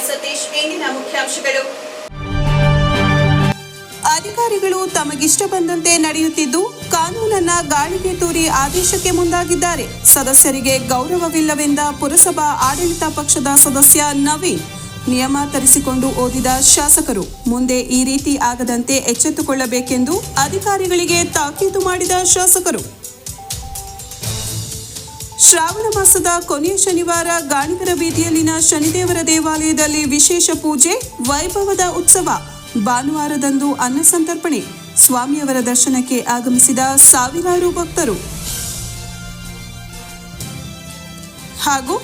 ಸತೀಶ್, ಇಂದಿನ ಮುಖ್ಯಾಂಶಗಳು. ಅಧಿಕಾರಿಗಳು ತಮಗಿಷ್ಟ ಬಂದಂತೆ ನಡೆಯುತ್ತಿದ್ದು, ಕಾನೂನನ್ನ ಗಾಳಿಗೆ ತೂರಿ ಆದೇಶಕ್ಕೆ ಮುಂದಾಗಿದ್ದಾರೆ. ಸದಸ್ಯರಿಗೆ ಗೌರವವಿಲ್ಲವೆಂದ ಪುರಸಭಾ ಆಡಳಿತ ಪಕ್ಷದ ಸದಸ್ಯ ನವೀನ್ ನಿಯಮ ತರಿಸಿಕೊಂಡು ಓದಿದ ಶಾಸಕರು. ಮುಂದೆ ಈ ರೀತಿ ಆಗದಂತೆ ಎಚ್ಚೆತ್ತುಕೊಳ್ಳಬೇಕೆಂದು ಅಧಿಕಾರಿಗಳಿಗೆ ತಾಕೀತು ಮಾಡಿದ ಶಾಸಕರು. ಶ್ರಾವಣ ಮಾಸದ ಕೊನೆಯ ಶನಿವಾರ ಗಾಣಿಗರ ಬೀದಿಯಲ್ಲಿನ ಶನಿದೇವರ ದೇವಾಲಯದಲ್ಲಿ ವಿಶೇಷ ಪೂಜೆ, ವೈಭವದ ಉತ್ಸವ, ಭಾನುವಾರದಂದು ಅನ್ನ ಸಂತರ್ಪಣೆ, ಸ್ವಾಮಿಯವರ ದರ್ಶನಕ್ಕೆ ಆಗಮಿಸಿದ ಸಾವಿರಾರು ಭಕ್ತರು. ಹಾಗೂ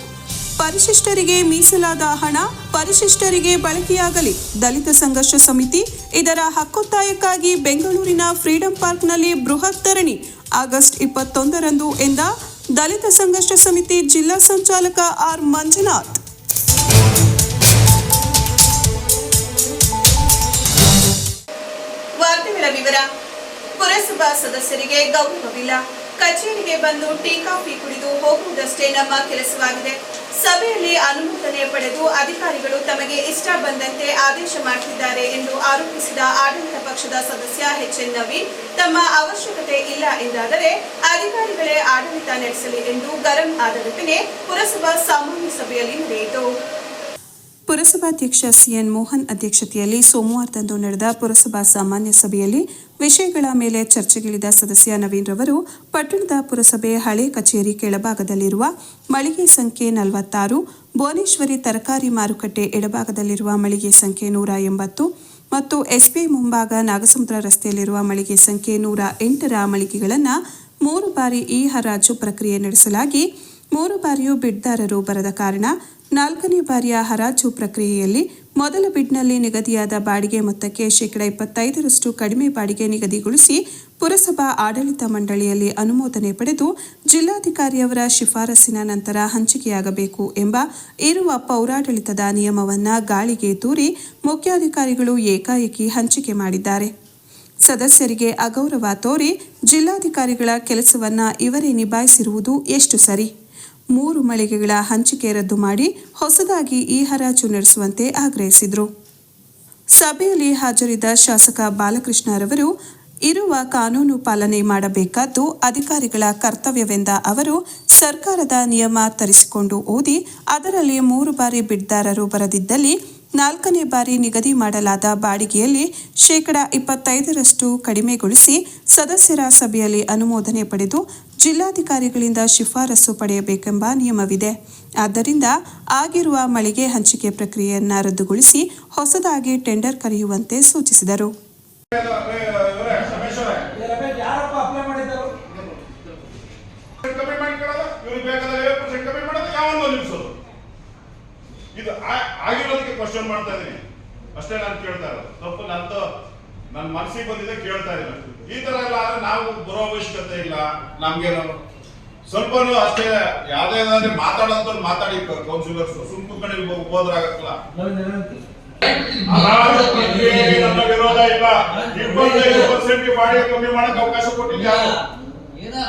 ಪರಿಶಿಷ್ಟರಿಗೆ ಮೀಸಲಾದ ಹಣ, ಪರಿಶಿಷ್ಟರಿಗೆ ಬಳಕೆಯಾಗಲಿ ದಲಿತ ಸಂಘರ್ಷ ಸಮಿತಿ, ಇದರ ಹಕ್ಕೊತ್ತಾಯಕ್ಕಾಗಿ ಬೆಂಗಳೂರಿನ ಫ್ರೀಡಂ ಪಾರ್ಕ್ನಲ್ಲಿ ಬೃಹತ್ ಧರಣಿ ಆಗಸ್ಟ್ ಇಪ್ಪತ್ತೊಂದರಂದು ಎಂದ ದಲಿತ ಸಂಘರ್ಷ ಸಮಿತಿ ಜಿಲ್ಲಾ ಸಂಚಾಲಕ ಆರ್ ಮಂಜುನಾಥ್. ವಿವರ. ಪುರಸಭಾ ಸದಸ್ಯರಿಗೆ ಗೌರವವಿಲ್ಲ. ಕಚೇರಿಗೆ ಬಂದು ಟೀ, ಕಾಫಿ ಕುಡಿದು ಹೋಗುವುದಷ್ಟೇ ನಮ್ಮ ಕೆಲಸವಾಗಿದೆ. ಸಭೆಯಲ್ಲಿ ಅನುಮೋದನೆ ಪಡೆದು ಅಧಿಕಾರಿಗಳು ತಮಗೆ ಇಷ್ಟ ಬಂದಂತೆ ಆದೇಶ ಮಾಡುತ್ತಿದ್ದಾರೆ ಎಂದು ಆರೋಪಿಸಿದ ಆಡಳಿತ ಪಕ್ಷದ ಸದಸ್ಯ ಎಚ್ ಎನ್ ನವೀನ್ ತಮ್ಮ ಅವಶ್ಯಕತೆ ಇಲ್ಲ ಎಂದಾದರೆ ಅಧಿಕಾರಿಗಳೇ ಆಡಳಿತ ನಡೆಸಲಿ ಎಂದು ಗರಂ ಆದ ಪುರಸಭಾ ಸಾಮಾನ್ಯ ಸಭೆಯಲ್ಲಿ ನಡೆಯಿತು. ಪುರಸಭಾಧ್ಯಕ್ಷ ಸಿಎನ್ ಮೋಹನ್ ಅಧ್ಯಕ್ಷತೆಯಲ್ಲಿ ಸೋಮವಾರದಂದು ನಡೆದ ಪುರಸಭಾ ಸಾಮಾನ್ಯ ಸಭೆಯಲ್ಲಿ ವಿಷಯಗಳ ಮೇಲೆ ಚರ್ಚೆಗಿಳಿದ ಸದಸ್ಯ ನವೀನ್ ರವರು, ಪಟ್ಟಣದ ಪುರಸಭೆ ಹಳೆ ಕಚೇರಿ ಕೆಳಭಾಗದಲ್ಲಿರುವ ಮಳಿಗೆ ಸಂಖ್ಯೆ ನಲವತ್ತಾರು, ಭುವನೇಶ್ವರಿ ತರಕಾರಿ ಮಾರುಕಟ್ಟೆ ಎಡಭಾಗದಲ್ಲಿರುವ ಮಳಿಗೆ ಸಂಖ್ಯೆ ನೂರ ಎಂಬತ್ತು ಮತ್ತು ಎಸ್ಬಿ ಮುಂಭಾಗ ನಾಗಸಮುದ್ರ ರಸ್ತೆಯಲ್ಲಿರುವ ಮಳಿಗೆ ಸಂಖ್ಯೆ ನೂರ ಎಂಟರ ಮಳಿಗೆಗಳನ್ನು ಮೂರು ಬಾರಿ ಈ ಹರಾಜು ಪ್ರಕ್ರಿಯೆ ನಡೆಸಲಾಗಿ, ಮೂರು ಬಾರಿಯೂ ಬಿಡ್ದಾರರು ಬರದ ಕಾರಣ ನಾಲ್ಕನೇ ಬಾರಿಯ ಹರಾಜು ಪ್ರಕ್ರಿಯೆಯಲ್ಲಿ ಮೊದಲ ಬಿಡ್ನಲ್ಲಿ ನಿಗದಿಯಾದ ಬಾಡಿಗೆ ಮೊತ್ತಕ್ಕೆ ಶೇಕಡ ಇಪ್ಪತ್ತೈದರಷ್ಟು ಕಡಿಮೆ ಬಾಡಿಗೆ ನಿಗದಿಗೊಳಿಸಿ ಪುರಸಭಾ ಆಡಳಿತ ಮಂಡಳಿಯಲ್ಲಿ ಅನುಮೋದನೆ ಪಡೆದು ಜಿಲ್ಲಾಧಿಕಾರಿಯವರ ಶಿಫಾರಸಿನ ನಂತರ ಹಂಚಿಕೆಯಾಗಬೇಕು ಎಂಬ ಇರುವ ಪೌರಾಡಳಿತದ ನಿಯಮವನ್ನು ಗಾಳಿಗೆ ತೂರಿ ಮುಖ್ಯಾಧಿಕಾರಿಗಳು ಏಕಾಏಕಿ ಹಂಚಿಕೆ ಮಾಡಿದ್ದಾರೆ. ಸದಸ್ಯರಿಗೆ ಅಗೌರವ ತೋರಿ ಜಿಲ್ಲಾಧಿಕಾರಿಗಳ ಕೆಲಸವನ್ನು ಇವರೇ ನಿಭಾಯಿಸಿರುವುದು ಎಷ್ಟು ಸರಿ? ಮೂರು ಮಳಿಗೆಗಳ ಹಂಚಿಕೆ ರದ್ದು ಮಾಡಿ ಹೊಸದಾಗಿ ಈ ಹರಾಜು ನಡೆಸುವಂತೆ ಆಗ್ರಹಿಸಿದರು. ಸಭೆಯಲ್ಲಿ ಹಾಜರಿದ್ದ ಶಾಸಕ ಬಾಲಕೃಷ್ಣರವರು, ಇರುವ ಕಾನೂನು ಪಾಲನೆ ಮಾಡಬೇಕಾದ್ದು ಅಧಿಕಾರಿಗಳ ಕರ್ತವ್ಯವೆಂದ ಅವರು ಸರ್ಕಾರದ ನಿಯಮ ತರಿಸಿಕೊಂಡು ಓದಿ ಅದರಲ್ಲಿ ಮೂರು ಬಾರಿ ಬಿಡ್ದಾರರು ಬರದಿದ್ದಲ್ಲಿ ನಾಲ್ಕನೇ ಬಾರಿ ನಿಗದಿ ಮಾಡಲಾದ ಬಾಡಿಗೆಯಲ್ಲಿ ಶೇಕಡ ಇಪ್ಪತ್ತೈದರಷ್ಟು ಕಡಿಮೆಗೊಳಿಸಿ ಸದಸ್ಯರ ಸಭೆಯಲ್ಲಿ ಅನುಮೋದನೆ ಪಡೆದು ಜಿಲ್ಲಾಧಿಕಾರಿಗಳಿಂದ ಶಿಫಾರಸು ಪಡೆಯಬೇಕೆಂಬ ನಿಯಮವಿದೆ. ಆದ್ದರಿಂದ ಆಗಿರುವ ಮಳಿಗೆ ಹಂಚಿಕೆ ಪ್ರಕ್ರಿಯೆಯನ್ನು ರದ್ದುಗೊಳಿಸಿ ಹೊಸದಾಗಿ ಟೆಂಡರ್ ಕರೆಯುವಂತೆ ಸೂಚಿಸಿದರು. ಕ್ವಶನ್ ಮಾಡ್ತಾ ಇದೀನಿ. ಅಷ್ಟೇ ನಾನು ಕೇಳ್ತಾ ಇರೋದು. ತಪ್ಪು ನಂದು ನನ್ನ ಮನಸ್ಸಿಗೆ ಬಂದಿದೆ ಕೇಳ್ತಾ ಇದ್ದೀನಿ ಈ ತರ ಎಲ್ಲ ಆದ್ರೆ ನಾವು ಬರೋ ಅವಶ್ಯಕತೆ ಇಲ್ಲ. ನಮ್ಗೇನು ಸ್ವಲ್ಪ ಅಷ್ಟೇ ಯಾವ್ದೇ ಏನಾದ್ರೆ ಮಾತಾಡೋದು ಮಾತಾಡಿ ಕೌನ್ಸಿಲರ್ಸ್ ಸುಮ್ ಕುತ್ಕೊಂಡು ಹೋದ್ರಾಗಲ್ಲ ನಮ್ಮ ವಿರೋಧ ಇಲ್ಲ. ಇಪ್ಪತ್ತೈದು ಪರ್ಸೆಂಟ್ ಬಾಡಿಗೆ ಕಮ್ಮಿ ಮಾಡಕ್ ಅವಕಾಶ ಕೊಟ್ಟಿಲ್ಲ ಯಾರು? ಏನೋ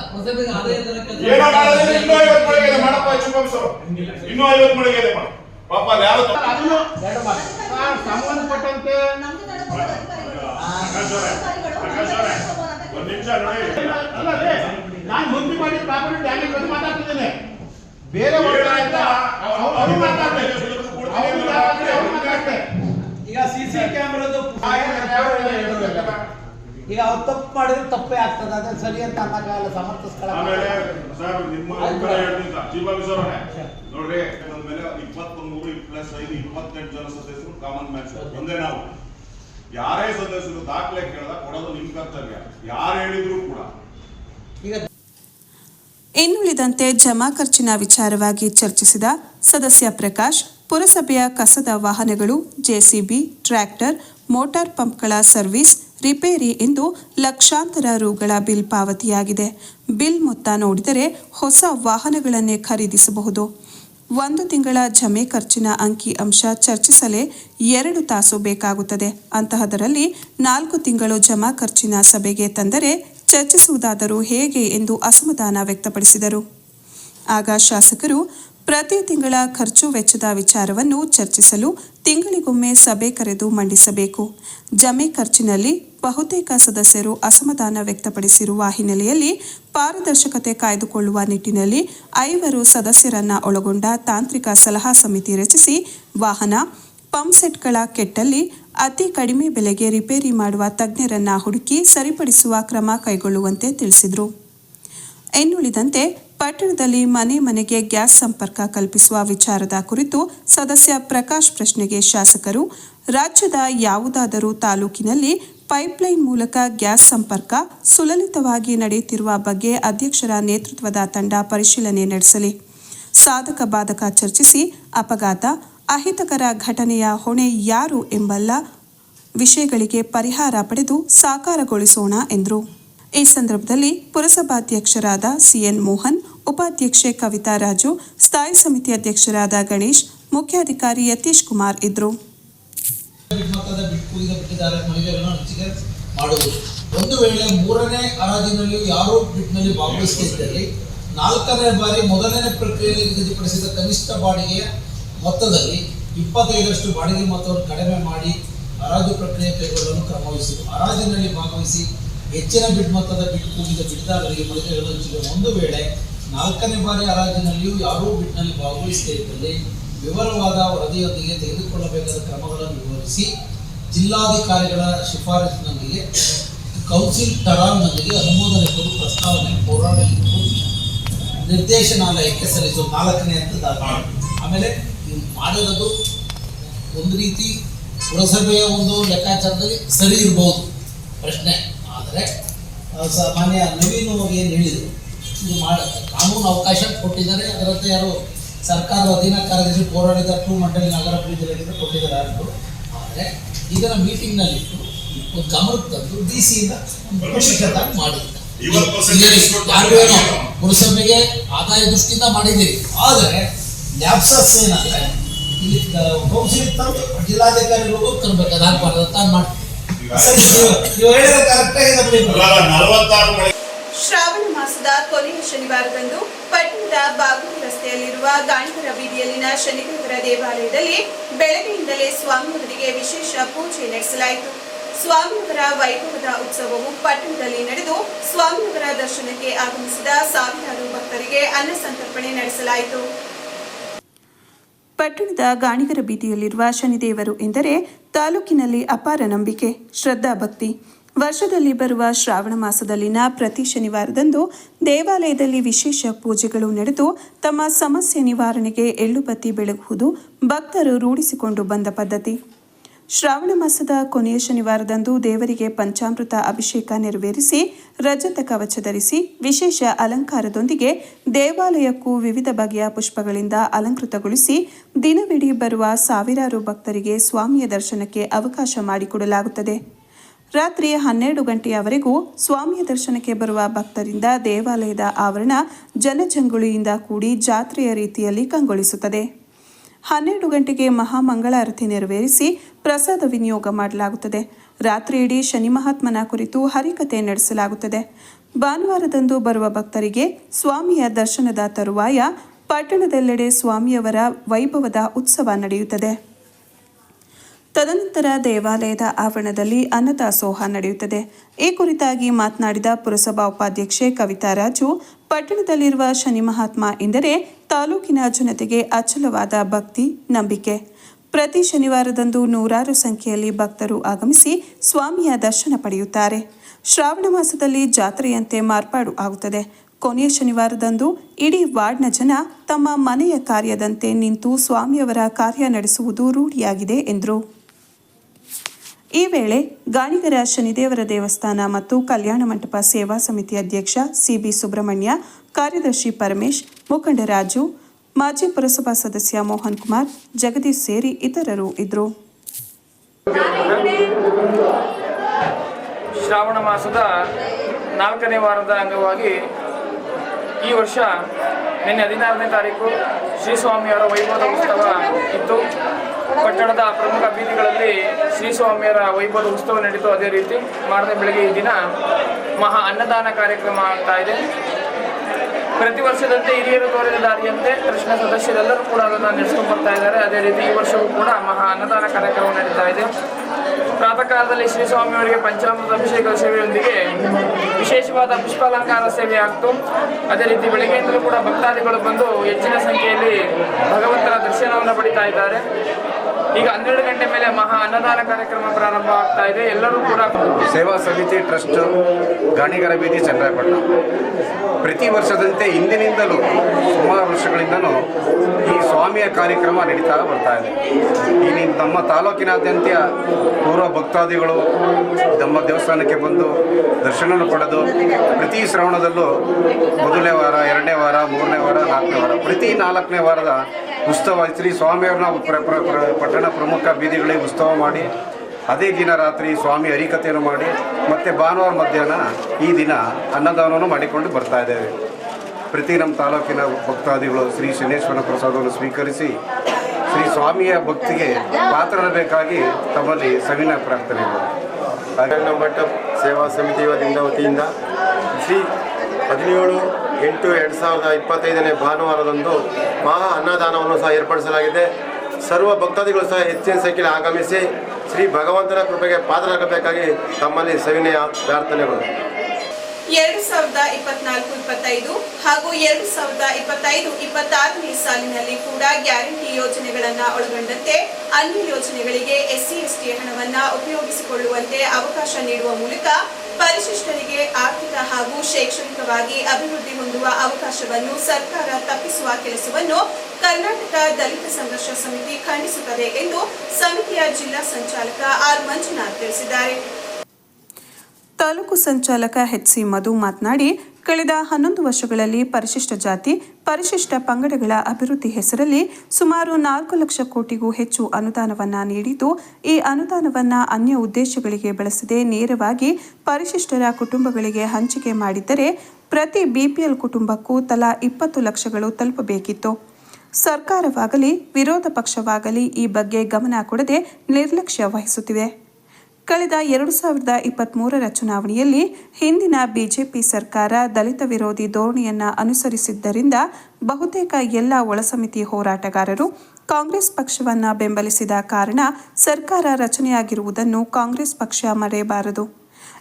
ಮಾಡೋದಿಲ್ಲ ಇನ್ನೂ ಐವತ್ ಮಳಿಗೆ ಇದೆ. ಮಾಡಪ್ಪ ಹೆಚ್ಚು ಕಮ್ಸರು ಇನ್ನೂ ಐವತ್ತು ಮಳಿಗೆ ಇದೆ. ಮಾಡ. ಪಾಪ ಅಲ್ಲಿ ಯಾರು ಎರಡು ಮಾತು ಸಂಬಂಧಪಟ್ಟಂತೆ ಒಂದ್ ನಿಮಿಷ ನೋಡಿ ನಾನು ಮುಂದೆ ಮಾಡಿ ಪ್ರಾಪರ್ಟಿ ಡ್ಯಾಮೇಜ್ ಬಗ್ಗೆ ಮಾತಾಡ್ತಿದ್ದೇನೆ. ಬೇರೆ. ಈಗ ಅವ್ರು ಮಾತಾಡ್ತಾರೆ, ಅವ್ರು ಮಾತಾಡ್ತಾರೆ. ಈಗ ಸಿ ಸಿ ಕ್ಯಾಮ್ರಾದು ಈಗ ಅವ್ರು ತಪ್ಪು ಮಾಡಿದ್ರೆ ತಪ್ಪೇ ಆಗ್ತದೆ. ಅದನ್ನ ಸರಿ ಅಂತ ಅನ್ನಕ್ಕಾಗಲ್ಲ ಆಮೇಲೆ ಸಮರ್ಥಿಸ್ಕೊಳ್ಳೋಕೆ ಸರ್ ನಿಮ್ಮ ಉತ್ತರ ಹೇಳ್ತೀನಿ ಆಫೀಸರ್ ಅವರೇ ನೋಡ್ರಿ ಮೇಲೆ ಇಪ್ಪತ್ಮೂರು ಪ್ಲಸ್ ಐದು ಇಪ್ಪತ್ತೆಂಟು ಜನ ಸದಸ್ಯರು ಕಾಮನ್ ಮ್ಯಾಚ್ ಒಂದೇ ನಾವು. ಯಾರೇ ಸದಸ್ಯರು ದಾಖಲೆ ಕೇಳದ ಕೊಡೋದು ನಿಮ್ ಕರ್ತವ್ಯ. ಯಾರು ಹೇಳಿದ್ರು ಕೂಡ. ಈಗ ಇನ್ನುಳಿದಂತೆ ಜಮಾ ಖರ್ಚಿನ ವಿಚಾರವಾಗಿ ಚರ್ಚಿಸಿದ ಸದಸ್ಯ ಪ್ರಕಾಶ್ ಪುರಸಭೆಯ ಕಸದ ವಾಹನಗಳು ಜೆಸಿಬಿ ಟ್ರ್ಯಾಕ್ಟರ್ ಮೋಟಾರ್ ಪಂಪ್ಗಳ ಸರ್ವಿಸ್ ರಿಪೇರಿ ಎಂದು ಲಕ್ಷಾಂತರ ರುಗಳ ಬಿಲ್ ಪಾವತಿಯಾಗಿದೆ. ಬಿಲ್ ಮೊತ್ತ ನೋಡಿದರೆ ಹೊಸ ವಾಹನಗಳನ್ನೇ ಖರೀದಿಸಬಹುದು. ಒಂದು ತಿಂಗಳ ಜಮೆ ಖರ್ಚಿನ ಅಂಕಿ ಅಂಶ ಚರ್ಚಿಸಲೇ ಎರಡು ತಾಸು ಬೇಕಾಗುತ್ತದೆ. ಅಂತಹದರಲ್ಲಿ ನಾಲ್ಕು ತಿಂಗಳು ಜಮಾ ಖರ್ಚಿನ ಸಭೆಗೆ ತಂದರೆ ಚರ್ಚಿಸುವುದಾದರೂ ಹೇಗೆ ಎಂದು ಅಸಮಾಧಾನ ವ್ಯಕ್ತಪಡಿಸಿದರು. ಆಗ ಶಾಸಕರು ಪ್ರತಿ ತಿಂಗಳ ಖರ್ಚು ವೆಚ್ಚದ ವಿಚಾರವನ್ನು ಚರ್ಚಿಸಲು ತಿಂಗಳಿಗೊಮ್ಮೆ ಸಭೆ ಕರೆದು ಮಂಡಿಸಬೇಕು. ಜಮೆ ಖರ್ಚಿನಲ್ಲಿ ಬಹುತೇಕ ಸದಸ್ಯರು ಅಸಮಾಧಾನ ವ್ಯಕ್ತಪಡಿಸಿರುವ ಹಿನ್ನೆಲೆಯಲ್ಲಿ ಪಾರದರ್ಶಕತೆ ಕಾಯ್ದುಕೊಳ್ಳುವ ನಿಟ್ಟಿನಲ್ಲಿ ಐವರು ಸದಸ್ಯರನ್ನ ಒಳಗೊಂಡ ತಾಂತ್ರಿಕ ಸಲಹಾ ಸಮಿತಿ ರಚಿಸಿ ವಾಹನ ಪಂಪ್ಸೆಟ್ಗಳ ಕೆಟ್ಟಲ್ಲಿ ಅತಿ ಕಡಿಮೆ ಬೆಲೆಗೆ ರಿಪೇರಿ ಮಾಡುವ ತಜ್ಞರನ್ನ ಹುಡುಕಿ ಸರಿಪಡಿಸುವ ಕ್ರಮ ಕೈಗೊಳ್ಳುವಂತೆ ತಿಳಿಸಿದರು. ಇನ್ನುಳಿದಂತೆ ಪಟ್ಟಣದಲ್ಲಿ ಮನೆ ಮನೆಗೆ ಗ್ಯಾಸ್ ಸಂಪರ್ಕ ಕಲ್ಪಿಸುವ ವಿಚಾರದ ಕುರಿತು ಸದಸ್ಯ ಪ್ರಕಾಶ್ ಪ್ರಶ್ನೆಗೆ ಶಾಸಕರು, ರಾಜ್ಯದ ಯಾವುದಾದರೂ ತಾಲೂಕಿನಲ್ಲಿ ಪೈಪ್ಲೈನ್ ಮೂಲಕ ಗ್ಯಾಸ್ ಸಂಪರ್ಕ ಸುಲಲಿತವಾಗಿ ನಡೆಯುತ್ತಿರುವ ಬಗ್ಗೆ ಅಧ್ಯಕ್ಷರ ನೇತೃತ್ವದ ತಂಡ ಪರಿಶೀಲನೆ ನಡೆಸಲಿ. ಸಾಧಕ ಬಾಧಕ ಚರ್ಚಿಸಿ, ಅಪಘಾತ, ಅಹಿತಕರ ಘಟನೆಯ ಹೊಣೆ ಯಾರು ಎಂಬಲ್ಲ ವಿಷಯಗಳಿಗೆ ಪರಿಹಾರ ಪಡೆದು ಸಾಕಾರಗೊಳಿಸೋಣ ಎಂದರು. ಈ ಸಂದರ್ಭದಲ್ಲಿ ಪುರಸಭಾಧ್ಯಕ್ಷರಾದ ಸಿಎನ್ ಮೋಹನ್ ಉಪಾಧ್ಯಕ್ಷೆ ಕವಿತಾ ರಾಜು, ಸ್ಥಾಯಿ ಸಮಿತಿ ಅಧ್ಯಕ್ಷರಾದ ಗಣೇಶ್, ಮುಖ್ಯಾಧಿಕಾರಿ ಯತೀಶ್ ಕುಮಾರ್ ಇದ್ರು. ಒಂದು ವೇಳೆ ಮೂರನೇ ಹರಾಜಿನಲ್ಲಿ ಯಾರೂ ಬಿಟ್ನಲ್ಲಿ ಭಾಗವಹಿಸದಿದ್ದಲ್ಲಿ ನಾಲ್ಕನೇ ಬಾರಿ ಮೊದಲನೇ ಪ್ರಕ್ರಿಯೆಯಲ್ಲಿ ನಿಗದಿಪಡಿಸಿದ ಕನಿಷ್ಠ ಬಾಡಿಗೆಯ ಮೊತ್ತದಲ್ಲಿ ಇಪ್ಪತ್ತೈದರಷ್ಟು ಬಾಡಿಗೆ ಮೊತ್ತವನ್ನು ಕಡಿಮೆ ಮಾಡಿ ಹರಾಜು ಪ್ರಕ್ರಿಯೆ ಕೈಗೊಳ್ಳಲು ಕ್ರಮವಹಿಸಿದರು ಹರಾಜಿನಲ್ಲಿ ಭಾಗವಹಿಸಿ ಹೆಚ್ಚಿನ ಬಿಡ್ ಮೊತ್ತದ ಬಿಡ್ ಕೂಗಿದ ಬಿಡ್ದಾರರಿಗೆ ಮಳಿಗೆಗಳನ್ನು ಒಂದು ವೇಳೆ ನಾಲ್ಕನೇ ಬಾರಿ ಹರಾಜಿನಲ್ಲಿಯೂ ಯಾರೂ ಬಿಡ್ನಲ್ಲಿ ಭಾಗವಹಿಸದೇ ಇದ್ದಲ್ಲಿ ವಿವರವಾದ ವರದಿಯೊಂದಿಗೆ ತೆಗೆದುಕೊಳ್ಳಬೇಕಾದ ಕ್ರಮಗಳನ್ನು ವಿವರಿಸಿ ಜಿಲ್ಲಾಧಿಕಾರಿಗಳ ಶಿಫಾರಸಿನೊಂದಿಗೆ ಕೌನ್ಸಿಲ್ ಟರಾನ್ನೊಂದಿಗೆ ಅನುಮೋದನೆ ಕೊಡುವ ಪ್ರಸ್ತಾವನೆ ಹೋರಾಡಲಿದ್ದು ನಿರ್ದೇಶನಾಲಯಕ್ಕೆ ಸಲ್ಲಿಸುವ ನಾಲ್ಕನೇ ಅಂತ ಆಮೇಲೆ ನೀವು ಮಾಡಿರೋದು ಒಂದು ರೀತಿ ಪುರಸಭೆಯ ಒಂದು ಲೆಕ್ಕಾಚಾರದಲ್ಲಿ ಸರಿ ಇರಬಹುದು ಪ್ರಶ್ನೆ. ಆದರೆ ಸಾಮಾನ್ಯ ನವೀನು ಏನು ಹೇಳಿದರು? ಕಾನೂನು ಅವಕಾಶ ಕೊಟ್ಟಿದ್ದಾರೆ. ಅದರಂತೆ ಯಾರು ಸರ್ಕಾರದ ಅಧೀನ ಕಾರ್ಯದರ್ಶಿ ಹೋರಾಡಿದ ಟು ಮಂಡಳಿ ನಗರ ಅಭಿವೃದ್ಧಿ ಕೊಟ್ಟಿದ್ದಾರೆ ಅಂದರು. ಆದರೆ ಇದರ ಮೀಟಿಂಗ್ನಲ್ಲಿಟ್ಟು ಒಂದು ಗಮನಕ್ಕೆ ತಂದು ಡಿ ಸಿಯಿಂದ ಯಾರು ಏನೋ ಪುರಸಭೆಗೆ ಆದಾಯ ದೃಷ್ಟಿಯಿಂದ ಮಾಡಿದ್ದೀರಿ. ಆದರೆ ಲ್ಯಾಪ್ಸಸ್ ಏನಂದ್ರೆ ಇಲ್ಲಿ ಕೌನ್ಸಿಲ್ ತಂದು ಜಿಲ್ಲಾಧಿಕಾರಿಗಳಿಗೂ ತರಬೇಕು. ಅದಾಗಬಾರ್ದು ಅಂತ ಮಾಡಿ ಸರಿ ನೀವು ನೀವು ಹೇಳಿದ ಕರೆಕ್ಟಾಗಿ ಮಾಸದ ಕೊನೆಯ ಶನಿವಾರದಂದು ಪಟ್ಟಣದ ಬಾಗೂರು ರಸ್ತೆಯಲ್ಲಿರುವ ಗಾಣಿಗರ ಬೀದಿಯಲ್ಲಿನ ಶನಿದೇವರ ದೇವಾಲಯದಲ್ಲಿ ಬೆಳಗ್ಗೆಯಿಂದಲೇ ಸ್ವಾಮಿಯವರಿಗೆ ವಿಶೇಷ ಪೂಜೆ ನಡೆಸಲಾಯಿತು. ಸ್ವಾಮಿಯವರ ವೈಭವದ ಉತ್ಸವವು ಪಟ್ಟಣದಲ್ಲಿ ನಡೆದು ಸ್ವಾಮಿಯವರ ದರ್ಶನಕ್ಕೆ ಆಗಮಿಸಿದ ಸಾವಿರಾರು ಭಕ್ತರಿಗೆ ಅನ್ನ ಸಂತರ್ಪಣೆ ನಡೆಸಲಾಯಿತು. ಪಟ್ಟಣದ ಗಾಣಿಗರ ಬೀದಿಯಲ್ಲಿರುವ ಶನಿದೇವರು ಎಂದರೆ ತಾಲೂಕಿನಲ್ಲಿ ಅಪಾರ ನಂಬಿಕೆ ಶ್ರದ್ಧಾ ಭಕ್ತಿ ವರ್ಷದಲ್ಲಿ ಬರುವ ಶ್ರಾವಣ ಮಾಸದಲ್ಲಿನ ಪ್ರತಿ ಶನಿವಾರದಂದು ದೇವಾಲಯದಲ್ಲಿ ವಿಶೇಷ ಪೂಜೆಗಳು ನಡೆದು ತಮ್ಮ ಸಮಸ್ಯೆ ನಿವಾರಣೆಗೆ ಎಳ್ಳುಬತ್ತಿ ಬೆಳಗುವುದು ಭಕ್ತರು ರೂಢಿಸಿಕೊಂಡು ಬಂದ ಪದ್ಧತಿ. ಶ್ರಾವಣ ಮಾಸದ ಕೊನೆಯ ಶನಿವಾರದಂದು ದೇವರಿಗೆ ಪಂಚಾಮೃತ ಅಭಿಷೇಕ ನೆರವೇರಿಸಿ ರಜತ ಕವಚ ಧರಿಸಿ ವಿಶೇಷ ಅಲಂಕಾರದೊಂದಿಗೆ ದೇವಾಲಯಕ್ಕೂ ವಿವಿಧ ಬಗೆಯ ಪುಷ್ಪಗಳಿಂದ ಅಲಂಕೃತಗೊಳಿಸಿ ದಿನವಿಡೀ ಬರುವ ಸಾವಿರಾರು ಭಕ್ತರಿಗೆ ಸ್ವಾಮಿಯ ದರ್ಶನಕ್ಕೆ ಅವಕಾಶ ಮಾಡಿಕೊಡಲಾಗುತ್ತದೆ. ರಾತ್ರಿ ಹನ್ನೆರಡು ಗಂಟೆಯವರೆಗೂ ಸ್ವಾಮಿಯ ದರ್ಶನಕ್ಕೆ ಬರುವ ಭಕ್ತರಿಂದ ದೇವಾಲಯದ ಆವರಣ ಜನಜಂಗುಳಿಯಿಂದ ಕೂಡಿ ಜಾತ್ರೆಯ ರೀತಿಯಲ್ಲಿ ಕಂಗೊಳಿಸುತ್ತದೆ. ಹನ್ನೆರಡು ಗಂಟೆಗೆ ಮಹಾಮಂಗಳಾರತಿ ನೆರವೇರಿಸಿ ಪ್ರಸಾದ ವಿನಿಯೋಗ ಮಾಡಲಾಗುತ್ತದೆ. ರಾತ್ರಿ ಇಡೀ ಶನಿ ಮಹಾತ್ಮನ ಕುರಿತು ಹರಿಕತೆ ನಡೆಸಲಾಗುತ್ತದೆ. ಭಾನುವಾರದಂದು ಬರುವ ಭಕ್ತರಿಗೆ ಸ್ವಾಮಿಯ ದರ್ಶನದ ತರುವಾಯ ಪಟ್ಟಣದೆಲ್ಲೆಡೆ ಸ್ವಾಮಿಯವರ ವೈಭವದ ಉತ್ಸವ ನಡೆಯುತ್ತದೆ. ತದನಂತರ ದೇವಾಲಯದ ಆವರಣದಲ್ಲಿ ಅನ್ನದಾಸೋಹ ನಡೆಯುತ್ತದೆ. ಈ ಕುರಿತಾಗಿ ಮಾತನಾಡಿದ ಪುರಸಭಾ ಉಪಾಧ್ಯಕ್ಷೆ ಕವಿತಾ ರಾಜು, ಪಟ್ಟಣದಲ್ಲಿರುವ ಶನಿ ಮಹಾತ್ಮ ಎಂದರೆ ತಾಲೂಕಿನ ಜನತೆಗೆ ಅಚಲವಾದ ಭಕ್ತಿ, ನಂಬಿಕೆ. ಪ್ರತಿ ಶನಿವಾರದಂದು ನೂರಾರು ಸಂಖ್ಯೆಯಲ್ಲಿ ಭಕ್ತರು ಆಗಮಿಸಿ ಸ್ವಾಮಿಯ ದರ್ಶನ ಪಡೆಯುತ್ತಾರೆ. ಶ್ರಾವಣ ಮಾಸದಲ್ಲಿ ಜಾತ್ರೆಯಂತೆ ಮಾರ್ಪಾಡು ಆಗುತ್ತದೆ. ಕೊನೆಯ ಶನಿವಾರದಂದು ಇಡೀ ವಾರ್ಡ್ನ ಜನ ತಮ್ಮ ಮನೆಯ ಕಾರ್ಯದಂತೆ ನಿಂತು ಸ್ವಾಮಿಯವರ ಕಾರ್ಯ ನಡೆಸುವುದು ರೂಢಿಯಾಗಿದೆ ಎಂದರು. ಈ ವೇಳೆ ಗಾಣಿಗರ ಶನಿದೇವರ ದೇವಸ್ಥಾನ ಮತ್ತು ಕಲ್ಯಾಣ ಮಂಟಪ ಸೇವಾ ಸಮಿತಿ ಅಧ್ಯಕ್ಷ ಸಿಬಿ ಸುಬ್ರಹ್ಮಣ್ಯ, ಕಾರ್ಯದರ್ಶಿ ಪರಮೇಶ್, ಮುಖಂಡ ರಾಜು, ಮಾಜಿ ಪುರಸಭಾ ಸದಸ್ಯ ಮೋಹನ್ ಕುಮಾರ್, ಜಗದೀಶ್ ಸೇರಿ ಇತರರು ಇದ್ದರು. ಶ್ರಾವಣ ಮಾಸದ ನಾಲ್ಕನೇ ವಾರದ ಅಂಗವಾಗಿ ಈ ವರ್ಷ ನಿನ್ನೆ ಹದಿನಾರನೇ ತಾರೀಕು ಶ್ರೀ ಸ್ವಾಮಿಯವರ ವೈಭವದ ಉತ್ಸವ ಇತ್ತು. ಪಟ್ಟಣದ ಪ್ರಮುಖ ಬೀದಿಗಳಲ್ಲಿ ಶ್ರೀ ಸ್ವಾಮಿಯವರ ವೈಭವದ ಉತ್ಸವ ನಡೀತು ಅದೇ ರೀತಿ. ಮಾರನೇ ಬೆಳಗ್ಗೆ ಈ ದಿನ ಮಹಾ ಅನ್ನದಾನ ಕಾರ್ಯಕ್ರಮ ಆಗ್ತಾ ಇದೆ. ಪ್ರತಿ ವರ್ಷದಂತೆ ಹಿರಿಯರು ತೋರಿದ ದಾರಿಯಂತೆ ಕೃಷ್ಣ ಸದಸ್ಯರೆಲ್ಲರೂ ಕೂಡ ಅದನ್ನು ನಡೆಸ್ಕೊಂಡು ಬರ್ತಾ ಇದ್ದಾರೆ. ಅದೇ ರೀತಿ ಈ ವರ್ಷವೂ ಕೂಡ ಮಹಾ ಅನ್ನದಾನ ಕಾರ್ಯಕ್ರಮ ನಡೀತಾ ಇದೆ. ಪ್ರಾತಃ ಕಾಲದಲ್ಲಿ ಶ್ರೀ ಸ್ವಾಮಿಯವರಿಗೆ ಪಂಚಾಮೃತ ಅಭಿಷೇಕ ಸೇವೆಯೊಂದಿಗೆ ವಿಶೇಷವಾದ ಪುಷ್ಪಾಲಂಕಾರ ಸೇವೆ ಆಗ್ತು. ಅದೇ ರೀತಿ ಬೆಳಗ್ಗೆಯಿಂದಲೂ ಕೂಡ ಭಕ್ತಾದಿಗಳು ಬಂದು ಹೆಚ್ಚಿನ ಸಂಖ್ಯೆಯಲ್ಲಿ ಭಗವಂತನ ದರ್ಶನವನ್ನು ಪಡಿತಾ ಇದ್ದಾರೆ. ಈಗ ಹನ್ನೆರಡು ಗಂಟೆ ಮೇಲೆ ಮಹಾ ಅನ್ನದಾನ ಕಾರ್ಯಕ್ರಮ ಪ್ರಾರಂಭ ಆಗ್ತಾ ಇದೆ. ಎಲ್ಲರೂ ಕೂಡ ಸೇವಾ ಸಮಿತಿ ಟ್ರಸ್ಟ್ ಗಾಣಿಗರ ಬೀದಿ ಚಂದ್ರಾಯಪಟ್ಟಣ. ಪ್ರತಿ ವರ್ಷದಂತೆ ಇಂದಿನಿಂದಲೂ ಸುಮಾರು ವರ್ಷಗಳಿಂದಲೂ ಈ ಸ್ವಾಮಿಯ ಕಾರ್ಯಕ್ರಮ ನಡೀತಾ ಬರ್ತಾ ಇದೆ. ಇಲ್ಲಿ ನಮ್ಮ ತಾಲೂಕಿನಾದ್ಯಂತ ಪೂರ್ವ ಭಕ್ತಾದಿಗಳು ನಮ್ಮ ದೇವಸ್ಥಾನಕ್ಕೆ ಬಂದು ದರ್ಶನ ಪಡೆದು ಪ್ರತಿ ಶ್ರವಣದಲ್ಲೂ ಮೊದಲನೇ ವಾರ, ಎರಡನೇ ವಾರ, ಮೂರನೇ ವಾರ, ನಾಲ್ಕನೇ ವಾರ, ಪ್ರತಿ ನಾಲ್ಕನೇ ವಾರದ ಉತ್ಸವ ಶ್ರೀ ಸ್ವಾಮಿಯವ್ರನ್ನ ಪಟ್ಟಣ ಪ್ರಮುಖ ಬೀದಿಗಳಿಗೆ ಉತ್ಸವ ಮಾಡಿ, ಅದೇ ದಿನ ರಾತ್ರಿ ಸ್ವಾಮಿ ಹರಿಕಥೆಯನ್ನು ಮಾಡಿ, ಮತ್ತು ಭಾನುವಾರ ಮಧ್ಯಾಹ್ನ ಈ ದಿನ ಅನ್ನದಾನವನ್ನು ಮಾಡಿಕೊಂಡು ಬರ್ತಾ ಇದ್ದೇವೆ. ಪ್ರತಿ ನಮ್ಮ ತಾಲೂಕಿನ ಭಕ್ತಾದಿಗಳು ಶ್ರೀ ಶನೇಶ್ವರ ಪ್ರಸಾದವನ್ನು ಸ್ವೀಕರಿಸಿ, ಶ್ರೀ ಸ್ವಾಮಿಯ ಭಕ್ತಿಗೆ ಪಾತ್ರರಬೇಕಾಗಿ ತಮ್ಮಲ್ಲಿ ಸವಿನ ಪ್ರಾರ್ಥನೆಗಳು ಮಾಡಿ. ಮಠ ಸೇವಾ ಸಮಿತಿ ವತಿಯಿಂದ ಶ್ರೀ ಹದಿನೇಳು ಎಂಟು ಎರಡು ಸಾವಿರದ ಇಪ್ಪತ್ತೈದನೇ ಭಾನುವಾರದಂದು ಮಹಾ ಅನ್ನದಾನವನ್ನು ಸಹ ಏರ್ಪಡಿಸಲಾಗಿದೆ. ಸರ್ವ ಭಕ್ತಾದಿಗಳು ಸಹ ಹೆಚ್ಚಿನ ಸಂಖ್ಯೆಯಲ್ಲಿ ಆಗಮಿಸಿ ಶ್ರೀ ಭಗವಂತನ ಕೃಪೆಗೆ ಪಾತ್ರರಾಗಬೇಕಾಗಿ ತಮ್ಮಲ್ಲಿ ಸವಿನಯ ಪ್ರಾರ್ಥನೆಗಳು. ಎರಡು ಸಾವಿರದ ಇಪ್ಪತ್ನಾಲ್ಕು, ಇಪ್ಪತ್ತೈದು ಹಾಗೂ ಎರಡು ಸಾವಿರದ ಇಪ್ಪತ್ತೈದು, ಇಪ್ಪತ್ತಾರನೇ ಸಾಲಿನಲ್ಲಿ ಕೂಡ ಗ್ಯಾರಂಟಿ ಯೋಜನೆಗಳನ್ನು ಒಳಗೊಂಡಂತೆ ಅನ್ಯ ಯೋಜನೆಗಳಿಗೆ ಎಸ್ಸಿ, ಎಸ್ಟಿ ಹಣವನ್ನು ಉಪಯೋಗಿಸಿಕೊಳ್ಳುವಂತೆ ಅವಕಾಶ ನೀಡುವ ಮೂಲಕ ಪರಿಶಿಷ್ಟರಿಗೆ ಆರ್ಥಿಕ ಹಾಗೂ ಶೈಕ್ಷಣಿಕವಾಗಿ ಅಭಿವೃದ್ಧಿ ಹೊಂದುವ ಅವಕಾಶವನ್ನು ಸರ್ಕಾರ ತಪ್ಪಿಸುವ ಕೆಲಸವನ್ನು ಕರ್ನಾಟಕ ದಲಿತ ಸಂಘರ್ಷ ಸಮಿತಿ ಖಂಡಿಸುತ್ತದೆ ಎಂದು ಸಮಿತಿಯ ಜಿಲ್ಲಾ ಸಂಚಾಲಕ ಆರ್ ಮಂಜುನಾಥ್ ತಿಳಿಸಿದ್ದಾರೆ. ತಾಲೂಕು ಸಂಚಾಲಕ ಎಚ್ ಸಿ ಮಧು ಮಾತನಾಡಿ ಕಳೆದ ಹನ್ನೊಂದು ವರ್ಷಗಳಲ್ಲಿ ಪರಿಶಿಷ್ಟ ಜಾತಿ, ಪರಿಶಿಷ್ಟ ಪಂಗಡಗಳ ಅಭಿವೃದ್ಧಿ ಹೆಸರಲ್ಲಿ ಸುಮಾರು ನಾಲ್ಕು ಲಕ್ಷ ಕೋಟಿಗೂ ಹೆಚ್ಚು ಅನುದಾನವನ್ನ ನೀಡಿದ್ದು, ಈ ಅನುದಾನವನ್ನ ಅನ್ಯ ಉದ್ದೇಶಗಳಿಗೆ ಬಳಸದೆ ನೇರವಾಗಿ ಪರಿಶಿಷ್ಟರ ಕುಟುಂಬಗಳಿಗೆ ಹಂಚಿಕೆ ಮಾಡಿದ್ದರೆ ಪ್ರತಿ ಬಿಪಿಎಲ್ ಕುಟುಂಬಕ್ಕೂ ತಲಾ ಇಪ್ಪತ್ತು ಲಕ್ಷಗಳು ತಲುಪಬೇಕಿತ್ತು. ಸರ್ಕಾರವಾಗಲಿ, ವಿರೋಧ ಪಕ್ಷವಾಗಲಿ ಈ ಬಗ್ಗೆ ಗಮನ ಕೊಡದೆ ನಿರ್ಲಕ್ಷ್ಯ ವಹಿಸುತ್ತಿವೆ. ಕಳೆದ ಎರಡು ಸಾವಿರದ ಇಪ್ಪತ್ತ್ಮೂರರ ಚುನಾವಣೆಯಲ್ಲಿ ಹಿಂದಿನ ಬಿಜೆಪಿ ಸರ್ಕಾರ ದಲಿತ ವಿರೋಧಿ ಧೋರಣೆಯನ್ನು ಅನುಸರಿಸಿದ್ದರಿಂದ ಬಹುತೇಕ ಎಲ್ಲ ಒಳಸಮಿತಿ ಹೋರಾಟಗಾರರು ಕಾಂಗ್ರೆಸ್ ಪಕ್ಷವನ್ನು ಬೆಂಬಲಿಸಿದ ಕಾರಣ ಸರ್ಕಾರ ರಚನೆಯಾಗಿರುವುದನ್ನು ಕಾಂಗ್ರೆಸ್ ಪಕ್ಷ ಮರೆಯಬಾರದು.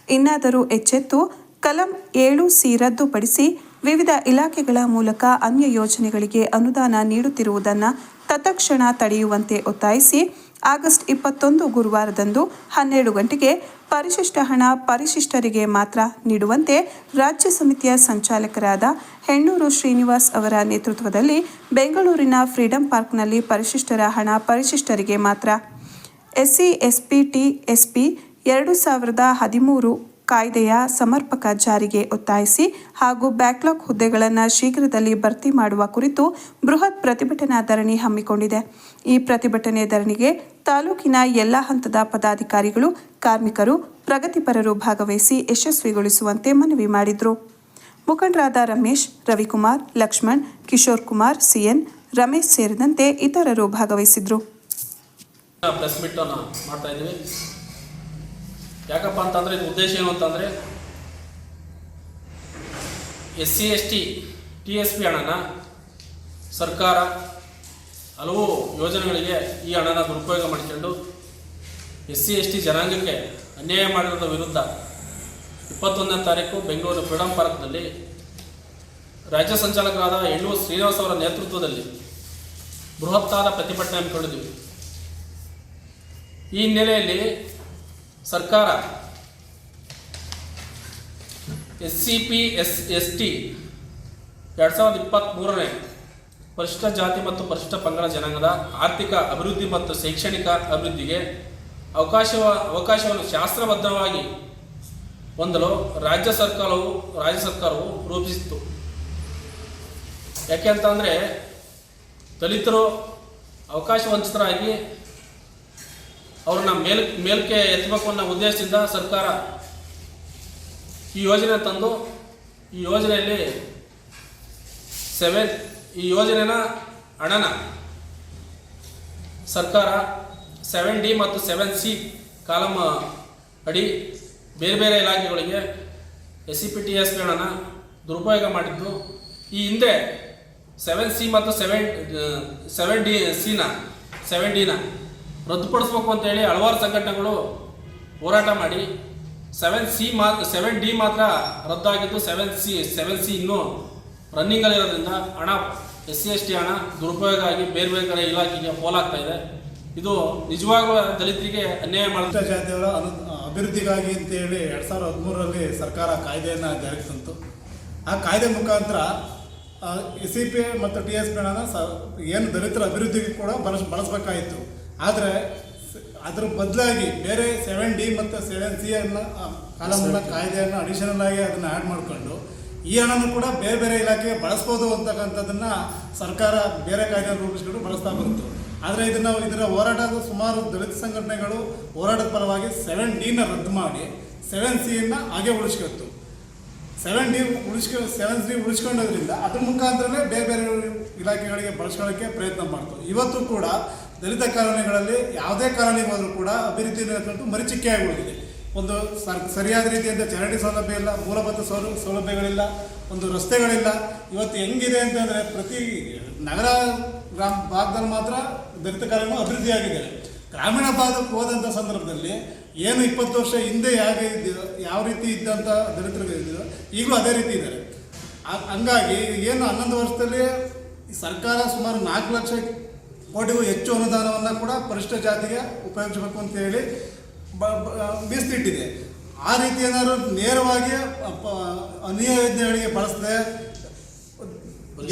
ಇನ್ನಾದರೂ ಎಚ್ಚೆತ್ತು ಕಲಂ ಏಳು ಸಿ ರದ್ದುಪಡಿಸಿ ವಿವಿಧ ಇಲಾಖೆಗಳ ಮೂಲಕ ಅನ್ಯ ಯೋಜನೆಗಳಿಗೆ ಅನುದಾನ ನೀಡುತ್ತಿರುವುದನ್ನು ತತ್ಕ್ಷಣ ತಡೆಯುವಂತೆ ಒತ್ತಾಯಿಸಿ ಆಗಸ್ಟ್ ಇಪ್ಪತ್ತೊಂದು ಗುರುವಾರದಂದು ಹನ್ನೆರಡು ಗಂಟೆಗೆ ಪರಿಶಿಷ್ಟ ಹಣ ಪರಿಶಿಷ್ಟರಿಗೆ ಮಾತ್ರ ನೀಡುವಂತೆ ರಾಜ್ಯ ಸಮಿತಿಯ ಸಂಚಾಲಕರಾದ ಹೆಣ್ಣೂರು ಶ್ರೀನಿವಾಸ್ ಅವರ ನೇತೃತ್ವದಲ್ಲಿ ಬೆಂಗಳೂರಿನ ಫ್ರೀಡಂ ಪಾರ್ಕ್ನಲ್ಲಿ ಪರಿಶಿಷ್ಟರ ಹಣ ಪರಿಶಿಷ್ಟರಿಗೆ ಮಾತ್ರ. ಎಸ್ಸಿ, ಎಸ್ಪಿ, ಟಿ, ಎಸ್ಪಿ ಎರಡು ಸಾವಿರದ ಹದಿಮೂರು ಕಾಯ್ದೆಯ ಸಮರ್ಪಕ ಜಾರಿಗೆ ಒತ್ತಾಯಿಸಿ ಹಾಗೂ ಬ್ಯಾಕ್ಲಾಗ್ ಹುದ್ದೆಗಳನ್ನು ಶೀಘ್ರದಲ್ಲಿ ಭರ್ತಿ ಮಾಡುವ ಕುರಿತು ಬೃಹತ್ ಪ್ರತಿಭಟನಾ ಧರಣಿ ಹಮ್ಮಿಕೊಂಡಿದೆ. ಈ ಪ್ರತಿಭಟನೆ ಧರಣಿಗೆ ತಾಲೂಕಿನ ಎಲ್ಲ ಹಂತದ ಪದಾಧಿಕಾರಿಗಳು, ಕಾರ್ಮಿಕರು, ಪ್ರಗತಿಪರರು ಭಾಗವಹಿಸಿ ಯಶಸ್ವಿಗೊಳಿಸುವಂತೆ ಮನವಿ ಮಾಡಿದರು. ಮುಖಂಡರಾದ ರಮೇಶ್, ರವಿಕುಮಾರ್, ಲಕ್ಷ್ಮಣ್, ಕಿಶೋರ್ ಕುಮಾರ್, ಸಿಎನ್, ರಮೇಶ್ ಸೇರಿದಂತೆ ಇತರರು ಭಾಗವಹಿಸಿದ್ರು. ಪ್ರೆಸ್ ಮೀಟನ್ನು ಮಾಡ್ತಾ ಇದ್ದೀವಿ. ಯಾಕಪ್ಪ ಅಂತಂದರೆ ಇದು ಉದ್ದೇಶ ಏನು ಅಂತಂದರೆ S C S T T S P ಹಣನ ಸರ್ಕಾರ ಹಲವು ಯೋಜನೆಗಳಿಗೆ ಈ ಹಣನ ದುರುಪಯೋಗ ಮಾಡಿಕೊಂಡು ಎಸ್ ಸಿ ಎಸ್ ಟಿ ಜನಾಂಗಕ್ಕೆ ಅನ್ಯಾಯ ಮಾಡಿರೋದ್ರ ವಿರುದ್ಧ ಇಪ್ಪತ್ತೊಂದನೇ ತಾರೀಕು ಬೆಂಗಳೂರು ಫ್ರೀಡಂ ಪಾರ್ಕ್ನಲ್ಲಿ ರಾಜ್ಯ ಸಂಚಾಲಕರಾದ ಎಣ್ಣು ಶ್ರೀನಿವಾಸ್ ಅವರ ನೇತೃತ್ವದಲ್ಲಿ ಬೃಹತ್ತಾದ ಪ್ರತಿಭಟನೆ ಹಮ್ಮಿಕೊಂಡಿದ್ದೀವಿ. ಈ ಹಿನ್ನೆಲೆಯಲ್ಲಿ ಸರ್ಕಾರ S C P S S T ಎರಡು ಸಾವಿರದ ಇಪ್ಪತ್ತ್ಮೂರನೇ ಪರಿಶಿಷ್ಟ ಜಾತಿ ಮತ್ತು ಪರಿಶಿಷ್ಟ ಪಂಗಡ ಜನಾಂಗದ ಆರ್ಥಿಕ ಅಭಿವೃದ್ಧಿ ಮತ್ತು ಶೈಕ್ಷಣಿಕ ಅಭಿವೃದ್ಧಿಗೆ ಅವಕಾಶ ಅವಕಾಶವನ್ನು ಶಾಸ್ತ್ರಬದ್ಧವಾಗಿ ಹೊಂದಲು ರಾಜ್ಯ ಸರ್ಕಾರವು ರಾಜ್ಯ ಸರ್ಕಾರವು ರೂಪಿಸಿತ್ತು. ಯಾಕೆ ಅಂತಂದರೆ ದಲಿತರು ಅವಕಾಶ ವಂಚಿತರಾಗಿ ಅವ್ರನ್ನ ಮೇಲ್, ಮೇಲ್ಕೆ ಎತ್ತಬೇಕು ಅನ್ನೋ ಉದ್ದೇಶದಿಂದ ಸರ್ಕಾರ ಈ ಯೋಜನೆ ತಂದು, ಈ ಯೋಜನೆಯಲ್ಲಿ ಸೆವೆನ್ ಈ ಯೋಜನೆನ ಹಣನ ಸರ್ಕಾರ ಸೆವೆನ್ ಡಿ ಮತ್ತು ಸೆವೆನ್ ಸಿ ಕಾಲಮ್ ಅಡಿ ಬೇರೆ ಬೇರೆ ಇಲಾಖೆಗಳಿಗೆ ಎಸ್ ಸಿ ಪಿ ಟಿ ಎಸ್ಗಳನ್ನು ದುರುಪಯೋಗ ಮಾಡಿದ್ದು. ಈ ಹಿಂದೆ ಸೆವೆನ್ ಸಿ ಮತ್ತು ಸೆವೆನ್ ಸೆವೆನ್ ಡಿ ಸಿನ ಸೆವೆನ್ ಡಿನ ರದ್ದುಪಡಿಸ್ಬೇಕು ಅಂತೇಳಿ ಹಲವಾರು ಸಂಘಟನೆಗಳು ಹೋರಾಟ ಮಾಡಿ ಸೆವೆನ್ ಸಿ ಮಾ ಸೆವೆನ್ ಡಿ ಮಾತ್ರ ರದ್ದಾಗಿದ್ದು ಸೆವೆನ್ ಸಿ ಸೆವೆನ್ ಸಿ ಇನ್ನೂ ರನ್ನಿಂಗಲ್ಲಿರೋದ್ರಿಂದ ಹಣ ಎಸ್ ಸಿ ಎಸ್ ಟಿ ಹಣ ದುರುಪಯೋಗ ಆಗಿ ಬೇರೆ ಬೇರೆ ಕಡೆ ಇಲಾಖೆಗೆ ಪೋಲಾಗ್ತಾ ಇದೆ. ಇದು ನಿಜವಾಗ್ಲೂ ದಲಿತರಿಗೆ ಅನ್ಯಾಯ ಮಾಡುತ್ತೆ ಜಾತಿಯವರ ಅನು, ಅಭಿವೃದ್ಧಿಗಾಗಿ ಅಂತೇಳಿ ಎರಡು ಸಾವಿರದ ಹದಿಮೂರರಲ್ಲಿ ಸರ್ಕಾರ ಕಾಯ್ದೆಯನ್ನು ಜಾರಿಗೆ ತಂತು. ಆ ಕಾಯ್ದೆ ಮುಖಾಂತರ ಎಸ್ ಸಿ ಪಿ ಮತ್ತು ಟಿ ಎಸ್ ಪಿ ಹಣನ ಸ, ಏನು ದಲಿತರ ಅಭಿವೃದ್ಧಿಗೆ ಕೂಡ ಬಳಸ್, ಬಳಸಬೇಕಾಯಿತು. ಆದರೆ ಅದ್ರ ಬದಲಾಗಿ ಬೇರೆ ಸೆವೆನ್ ಡಿ ಮತ್ತು ಸೆವೆನ್ ಸಿ ಅನ್ನ ಕಾಲಮುನ್ನ ಕಾಯ್ದೆಯನ್ನು ಅಡಿಷನಲ್ ಆಗಿ ಅದನ್ನು ಆ್ಯಡ್ ಮಾಡಿಕೊಂಡು ಈ ಹಣನೂ ಕೂಡ ಬೇರೆ ಬೇರೆ ಇಲಾಖೆಗೆ ಬಳಸ್ಬೋದು ಅಂತಕ್ಕಂಥದ್ದನ್ನು ಸರ್ಕಾರ ಬೇರೆ ಕಾಯ್ದೆ ರೂಪಿಸ್ಕೊಂಡು ಬಳಸ್ತಾ ಬಂತು. ಆದರೆ ಇದನ್ನು ಇದರ ಹೋರಾಟದ ಸುಮಾರು ದಲಿತ ಸಂಘಟನೆಗಳು ಹೋರಾಟದ ಪರವಾಗಿ ಸೆವೆನ್ ಡಿನ ರದ್ದು ಮಾಡಿ ಸೆವೆನ್ ಸಿಯನ್ನು ಹಾಗೆ ಉಳಿಸ್ಕೊತ್ತು. ಸೆವೆನ್ ಡಿ ಉಳಿಸ್ಕೊ ಸೆವೆನ್ ಡಿ ಉಳಿಸ್ಕೊಂಡೋದ್ರಿಂದ ಅದ್ರ ಮುಖಾಂತರನೇ ಬೇರೆ ಬೇರೆ ಇಲಾಖೆಗಳಿಗೆ ಬಳಸ್ಕೊಳ್ಳೋಕ್ಕೆ ಪ್ರಯತ್ನ ಮಾಡ್ತು. ಇವತ್ತು ಕೂಡ ದಲಿತ ಕಾಲೋನಿಗಳಲ್ಲಿ ಯಾವುದೇ ಕಾಲೋನಿಗೆ ಹೋದರೂ ಕೂಡ ಅಭಿವೃದ್ಧಿ ಅನ್ನೋದು ಮರಿಚಿಕೆಯಾಗಿ ಉಳಿದಿದೆ ಒಂದು ಸರಿಯಾದ ರೀತಿಯಿಂದ ಚರಂಡಿ ಸೌಲಭ್ಯ ಇಲ್ಲ, ಮೂಲಭೂತ ಸೌಲ, ಸೌಲಭ್ಯಗಳಿಲ್ಲ, ಒಂದು ರಸ್ತೆಗಳಿಲ್ಲ. ಇವತ್ತು ಹೆಂಗಿದೆ ಅಂತಂದರೆ ಪ್ರತಿ ನಗರ ಗ್ರಾಮ ಭಾಗದಲ್ಲಿ ಮಾತ್ರ ದಲಿತ ಕಾಲೋನಿ ಅಭಿವೃದ್ಧಿಯಾಗಿದೆ ಗ್ರಾಮೀಣ ಭಾಗಕ್ಕೆ ಹೋದಂಥ ಸಂದರ್ಭದಲ್ಲಿ ಏನು ಇಪ್ಪತ್ತು ವರ್ಷ ಹಿಂದೆ ಹೇಗೆ ಇದ್ದಿರೋ ಯಾವ ರೀತಿ ಇದ್ದಂಥ ದಲಿತರು ಈಗಲೂ ಅದೇ ರೀತಿ ಇದ್ದಾರೆ. ಹಂಗಾಗಿ ಏನು ಹನ್ನೊಂದು ವರ್ಷದಲ್ಲಿ ಸರ್ಕಾರ ಸುಮಾರು ನಾಲ್ಕು ಲಕ್ಷ ಕೋಟಿಗೂ ಹೆಚ್ಚು ಅನುದಾನವನ್ನು ಕೂಡ ಪರಿಷ್ಠ ಜಾತಿಗೆ ಉಪಯೋಗಿಸಬೇಕು ಅಂತ ಹೇಳಿ ಮೀಸಲಿಟ್ಟಿದೆ ಆ ರೀತಿ ಏನಾದರೂ ನೇರವಾಗಿ ಅಪ್ಪ- ಅನ್ಯ ಯೋಜನೆಗಳಿಗೆ ಬಳಸದೆ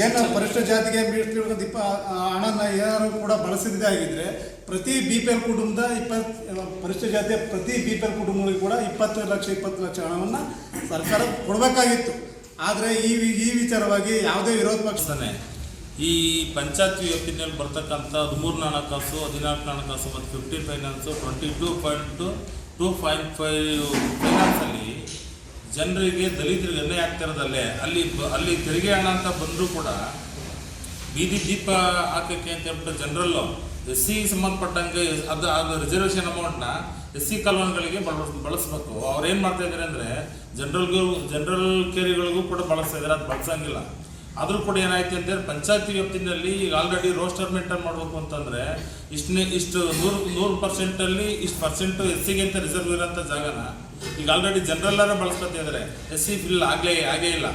ಏನು ಪರಿಷ್ಠ ಜಾತಿಗೆ ಮೀಸಲಿಡುವಂಥ ಇಪ್ಪ ಹಣನ ಏನಾದ್ರು ಕೂಡ ಬಳಸಿದ್ದೇ ಆಗಿದ್ರೆ ಪ್ರತಿ ಬಿ ಪಿ ಎಲ್ ಕುಟುಂಬದ ಇಪ್ಪತ್ತು, ಪರಿಷ್ಠ ಜಾತಿಯ ಪ್ರತಿ ಬಿ ಪಿ ಎಲ್ ಕುಟುಂಬಗಳಿಗೆ ಕೂಡ ಇಪ್ಪತ್ತು ಲಕ್ಷ ಇಪ್ಪತ್ತು ಲಕ್ಷ ಹಣವನ್ನು ಸರ್ಕಾರ ಕೊಡಬೇಕಾಗಿತ್ತು. ಆದರೆ ಈ ಈ ವಿಚಾರವಾಗಿ ಯಾವುದೇ ವಿರೋಧ ಪಕ್ಷ ತಾನೆ ಈ ಪಂಚಾಯತ್ ವ್ಯಾಪ್ತಿನಲ್ಲಿ ಬರ್ತಕ್ಕಂಥ ಹದಿಮೂರು ಹಣಕಾಸು ಹದಿನಾಲ್ಕು ಹಣಕಾಸು ಮತ್ತು fifty finance twenty two point two point five ಫೈನಾನ್ಸಲ್ಲಿ ಜನರಿಗೆ, ದಲಿತರಿಗೆ ಅನ್ಯಾಯ ಆಗ್ತಿರೋದಲ್ಲೇ ಅಲ್ಲಿ ಅಲ್ಲಿ ತೆರಿಗೆ ಹಣ ಅಂತ ಬಂದರೂ ಕೂಡ ಬೀದಿ ದೀಪ ಹಾಕಕ್ಕೆ ಅಂತ ಹೇಳ್ಬಿಟ್ಟು ಜನರಲ್ಲು ಎಸ್ ಸಿ ಸಂಬಂಧಪಟ್ಟಂಗೆ ಅದು ಅದು ರಿಸರ್ವೇಷನ್ ಅಮೌಂಟ್ನ ಎಸ್ ಸಿ ಕಾಲೋನಿಗಳಿಗೆ ಬಳ, ಬಳಸಬೇಕು. ಅವ್ರು ಏನು ಮಾಡ್ತಾ ಇದ್ದಾರೆ ಅಂದರೆ, ಜನರಲ್ಗೂ, ಜನರಲ್ ಕೇರಿಗಳಿಗೂ ಕೂಡ ಬಳಸ್ತಾ ಇದ್ದಾರೆ ಅದು ಬಳಸಂಗಿಲ್ಲ. ಆದರೂ ಕೂಡ ಏನಾಯ್ತು ಅಂತಂದ್ರೆ ಪಂಚಾಯತಿ ವ್ಯಾಪ್ತಿನಲ್ಲಿ ಈಗ ಆಲ್ರೆಡಿ ರೋಸ್ಟರ್ ಮೇಂಟೈನ್ ಮಾಡಬೇಕು ಅಂತಂದರೆ ಇಷ್ಟನೇ ಇಷ್ಟು ನೂರು ನೂರು ಪರ್ಸೆಂಟಲ್ಲಿ ಇಷ್ಟು ಪರ್ಸೆಂಟು ಎಸ್ ಸಿಗೆ ಅಂತ ರಿಸರ್ವ್ ಇರೋಂಥ ಜಾಗನ ಈಗ ಆಲ್ರೆಡಿ ಜನರಲ್ಲಾರ ಬಳಸ್ಕೊತಾ ಇದ್ದಾರೆ ಎಸ್ ಸಿ ಫಿಲ್ ಆಗಲೇ ಆಗೇ ಇಲ್ಲ.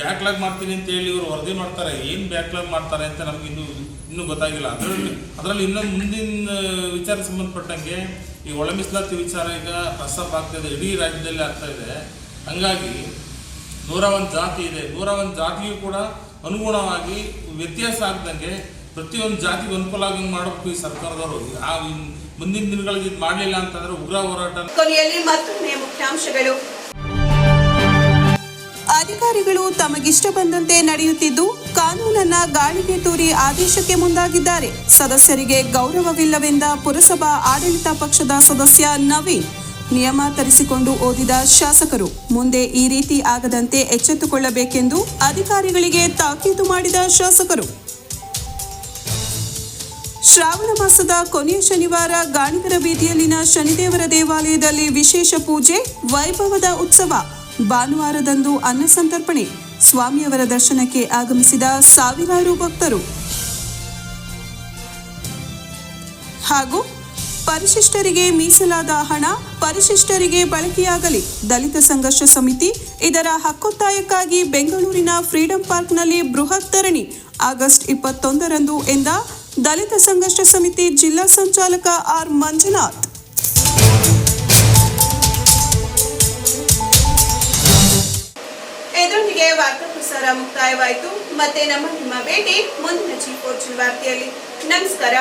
ಬ್ಯಾಕ್ಲಾಗ್ ಮಾಡ್ತೀನಿ ಅಂತ ಹೇಳಿ ಇವರು ವರದಿ ಮಾಡ್ತಾರೆ. ಏನು ಬ್ಯಾಕ್ಲಾಗ್ ಮಾಡ್ತಾರೆ ಅಂತ ನಮ್ಗೆ ಇನ್ನೂ ಇನ್ನೂ ಗೊತ್ತಾಗಿಲ್ಲ. ಅದರಲ್ಲಿ ಅದರಲ್ಲಿ ಇನ್ನೊಂದು ಮುಂದಿನ ವಿಚಾರ ಸಂಬಂಧಪಟ್ಟಂಗೆ ಈ ಒಳ ವಿಚಾರ ಈಗ ಪ್ರಸ್ತಾಪ ಆಗ್ತಾ ಇದೆ. ಇಡೀ ರಾಜ್ಯದಲ್ಲಿ ಆಗ್ತಾ ಇದೆ. ಹಂಗಾಗಿ ನೂರ ಒಂದು ಜಾತಿ ಇದೆ. ನೂರ ಒಂದು ಜಾತಿಯೂ ಕೂಡ ಅನುಗುಣವಾಗಿ ವ್ಯತ್ಯಾಸ ಆಗ್ದಂಗೆ ಪ್ರತಿಯೊಂದು ಜಾತಿಗೆ ಅನುಕೂಲ ಆಗಂಗೆ ಮಾಡಬೇಕು ಈ ಸರ್ಕಾರದವರು ಆ ಮುಂದಿನ ದಿನಗಳಲ್ಲಿ ಇದು ಮಾಡಲಿಲ್ಲ ಅಂತಂದ್ರೆ ಉಗ್ರ ಹೋರಾಟ ಕೊನೆಯಲ್ಲಿ ಮತ್ತೊಮ್ಮೆ ಮುಖ್ಯಾಂಶಗಳು. ಅಧಿಕಾರಿಗಳು ತಮಗಿಷ್ಟ ಬಂದಂತೆ ನಡೆಯುತ್ತಿದ್ದು ಕಾನೂನನ್ನ ಗಾಳಿಗೆ ತೂರಿ ಆದೇಶಕ್ಕೆ ಮುಂದಾಗಿದ್ದಾರೆ. ಸದಸ್ಯರಿಗೆ ಗೌರವವಿಲ್ಲವೆಂದ ಪುರಸಭಾ ಆಡಳಿತ ಪಕ್ಷದ ಸದಸ್ಯ ನವೀನ್ ನಿಯಮ ತರಿಸಿಕೊಂಡು ಓದಿದ ಶಾಸಕರು ಮುಂದೆ ಈ ರೀತಿ ಆಗದಂತೆ ಎಚ್ಚೆತ್ತುಕೊಳ್ಳಬೇಕೆಂದು ಅಧಿಕಾರಿಗಳಿಗೆ ತಾಕೀತು ಮಾಡಿದ ಶಾಸಕರು. ಶ್ರಾವಣ ಮಾಸದ ಕೊನೆಯ ಶನಿವಾರ ಗಾಣಿಗರ ಬೀದಿಯಲ್ಲಿನ ಶನಿದೇವರ ದೇವಾಲಯದಲ್ಲಿ ವಿಶೇಷ ಪೂಜೆ, ವೈಭವದ ಉತ್ಸವ, ಭಾನುವಾರದಂದು ಅನ್ನ ಸಂತರ್ಪಣೆ, ಸ್ವಾಮಿಯವರ ದರ್ಶನಕ್ಕೆ ಆಗಮಿಸಿದ ಸಾವಿರಾರು ಭಕ್ತರು. ಹಾಗೂ ಪರಿಶಿಷ್ಟರಿಗೆ ಮೀಸಲಾದ ಹಣ ಪರಿಶಿಷ್ಟರಿಗೆ ಬಳಕೆಯಾಗಲಿ. ದಲಿತ ಸಂಘರ್ಷ ಸಮಿತಿ ಇದರ ಹಕ್ಕೊತ್ತಾಯಕ್ಕಾಗಿ ಬೆಂಗಳೂರಿನ ಫ್ರೀಡಂ ಪಾರ್ಕ್ನಲ್ಲಿ ಬೃಹತ್ ಧರಣಿ ಆಗಸ್ಟ್ ಇಪ್ಪತ್ತೊಂದರಂದು ಎಂದ ದಲಿತ ಸಂಘರ್ಷ ಸಮಿತಿ ಜಿಲ್ಲಾ ಸಂಚಾಲಕ ಆರ್ ಮಂಜುನಾಥ್. ಇದರೊಂದಿಗೆ ವಾರ್ತಾ ಪ್ರಸಾರ ಮುಕ್ತಾಯವಾಯಿತು. ಮತ್ತೆ ನಮ್ಮ ನಿಮ್ಮ ಭೇಟಿ ಮುಂದಿನ ಜಿ ವಾರ್ತೆಯಲ್ಲಿ ನಮಸ್ಕಾರ.